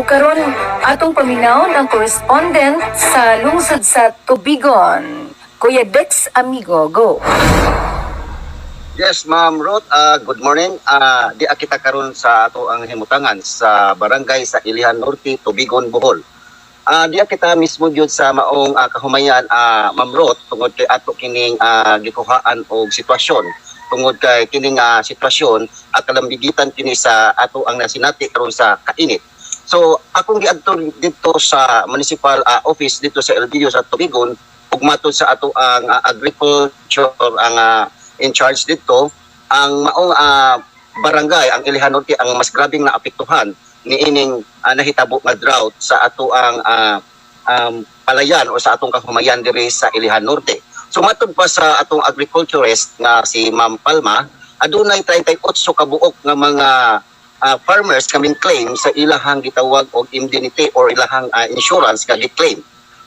O karon atong paminaw ang correspondent sa lungsod sa Tubigon. Kuya Dex Amigo, go. Yes, Ma'am Ruth, ah, good morning. Ah, di kita karon sa ato ang himutangan sa barangay sa Ilihan Norte, Tubigon, Bohol. Ah, di kita mismo gyud sa maong ah, kahumayan, ah, Ma'am Ruth, tungod kay ato kining ah, gikuhaan og sitwasyon tungod kay kining ah, sitwasyon at kalambigitan kini sa ato ang nasinati karon sa kainit. So, akong giadto dito sa municipal ah, office dito sa LGU sa Tubigon ug matod sa ato ang ah, agriculture ang ah, in charge dito ang maong ah, barangay ang Ilihan Norte ang mas grabing naapektuhan niining uh, nahitabo nga drought sa ato ang ah, um, palayan o sa atong kahumayan diri sa Ilihan Norte. So matod pa sa atong agriculturist nga si Ma'am Palma, adunay 38 ka buok nga mga ah, farmers kaming claim sa ilahang gitawag og indemnity or ilahang ah, insurance nga gi-claim.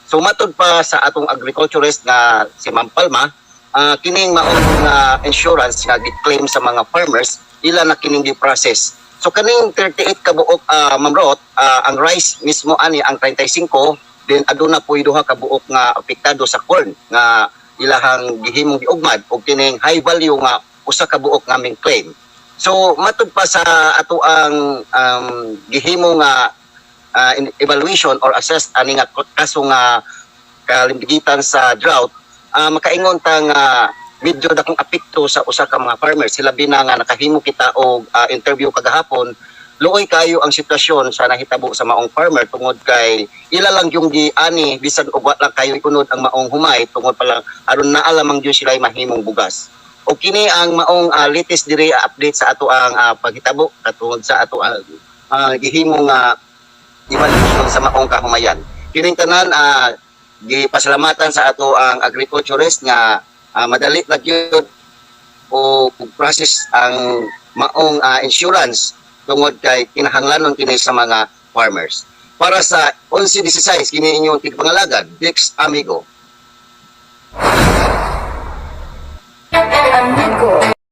So matod pa sa atong agriculturist nga si Ma'am Palma, ah, kining maong nga insurance nga gi-claim sa mga farmers, ila na kining gi-process. So kaning 38 ka buok ah, Ma'am Rot, ah, ang rice mismo ani ang 35, then aduna po duha ka buok nga apektado sa corn nga ilahang gihimong giugmad og kining high value nga usa ka buok ngaming claim. So matud sa ato ang um, gihimo nga in- evaluation or assess ani nga kaso nga kalimbigitan sa drought ah, makaingon ta nga medyo dakong apekto sa usa ka mga farmers sila bina nga nakahimo kita og ah, interview kagahapon. Luoy kayo ang sitwasyon sa nahitabo sa maong farmer tungod kay ila lang yung giani bisan og wa lang kayo ikunod ang maong humay tungod pa lang aron naa lamang gyud sila mahimong bugas o kini ang maong ah, latest diri update sa ato ang ah, paghitabo katungod sa ato ang ah, gihimong nga evaluation sa maong kahumayan kining tanan ah, gipasalamatan sa ato ang agriculturist nga ah, madali na gyud o process ang maong ah, insurance tungod kay kinahanglanon kini sa mga farmers. Para sa 11-16, kini inyong tigpangalagad, Dix Amigo. Amigo.